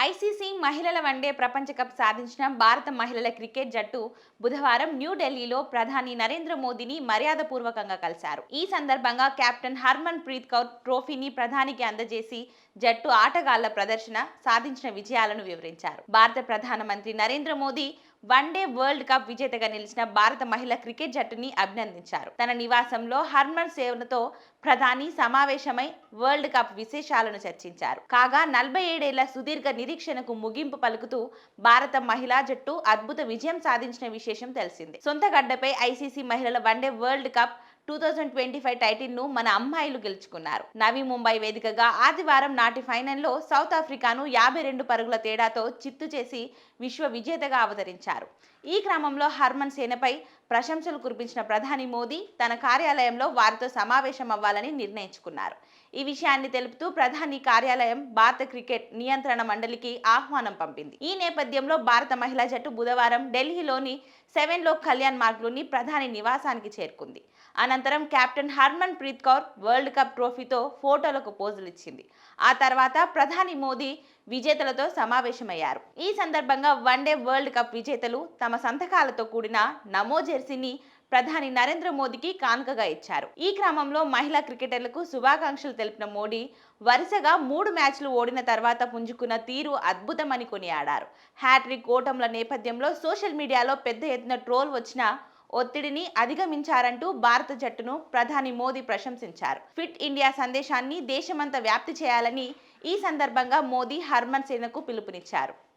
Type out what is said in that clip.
ICC మహిళల one day ప్రపంచ cup సాధించిన భారత మహిళల క్రికెట్ జట్టు బుధవారం న్యూఢిల్లీలో ప్రధాని నరేంద్ర మోదీని మర్యాదపూర్వకంగా కలిశారు. ఈ సందర్భంగా కెప్టెన్ హర్మన్ ప్రీత్ కౌర్ ట్రోఫీని ప్రధానికి అందజేసి జట్టు ఆటగాళ్ళ ప్రదర్శన సాధించిన విజయాలను వివరించారు. భారత ప్రధానమంత్రి Narendra Modi one day world cup విజేతగా నిలిచిన భారత మహిళా క్రికెట్ జట్టుని అభినందించారు. తన నివాసంలో హర్మన్ సేవలతో ప్రధాని సమావేశమై వరల్డ్ కప్ విశేషాలను చర్చించారు. కాగా నలభై ఏడేళ్ళ సుదీర్ఘ నిరీక్షణకు ముగింపు పలుకుతూ భారత మహిళా జట్టు అద్భుత విజయం సాధించిన విశేషం తెలిసింది. సొంత గడ్డపై ఐసీసీ మహిళల one day world cup two thousand twenty five టైటిల్ను మన అమ్మాయిలు గెలుచుకున్నారు. నవీ ముంబై వేదికగా ఆదివారం నాటి ఫైనల్లో సౌత్ ఆఫ్రికాను యాభై రెండు పరుగుల తేడాతో చిత్తు చేసి విశ్వ విజేతగా అవతరించారు. ఈ క్రమంలో హర్మన్ సేనపై ప్రశంసలు కురిపించిన ప్రధాని మోదీ తన కార్యాలయంలో వారితో సమావేశం అవ్వాలని నిర్ణయించుకున్నారు. ఈ విషయాన్ని తెలుపుతూ ప్రధాని కార్యాలయం భారత క్రికెట్ నియంత్రణ మండలికి ఆహ్వానం పంపింది. ఈ నేపథ్యంలో భారత మహిళా జట్టు బుధవారం ఢిల్లీలోని సెవెన్లో కళ్యాణ్ మార్గ్లోని ప్రధాని నివాసానికి చేరుకుంది. అనంతరం అనంతరం captain Harmanpreet Kaur world cup ట్రోఫీతో ఫోటోలకు పోజులు ఇచ్చింది. ఆ తర్వాత ప్రధాని మోదీ విజేతలతో సమావేశమయ్యారు. ఈ సందర్భంగా వన్డే వరల్డ్ కప్ విజేతలు తమ సంతకాలతో కూడిన నమో జెర్సీని ప్రధాని నరేంద్ర మోదీకి కానుకగా ఇచ్చారు. ఈ క్రమంలో మహిళా క్రికెటర్లకు శుభాకాంక్షలు తెలిపిన మోడీ వరుసగా మూడు మ్యాచ్లు ఓడిన తర్వాత పుంజుకున్న తీరు అద్భుతమని కొనియాడారు. హ్యాట్రిక్ ఓటంల నేపథ్యంలో సోషల్ మీడియాలో పెద్ద ఎత్తున ట్రోల్ వచ్చిన ఒత్తిడిని అధిగమించారంటూ భారత జట్టును ప్రధాని మోదీ ప్రశంసించారు. ఫిట్ ఇండియా సందేశాన్ని దేశమంతా వ్యాప్తి చేయాలని ఈ సందర్భంగా మోదీ హర్మన్ సేనకు పిలుపునిచ్చారు.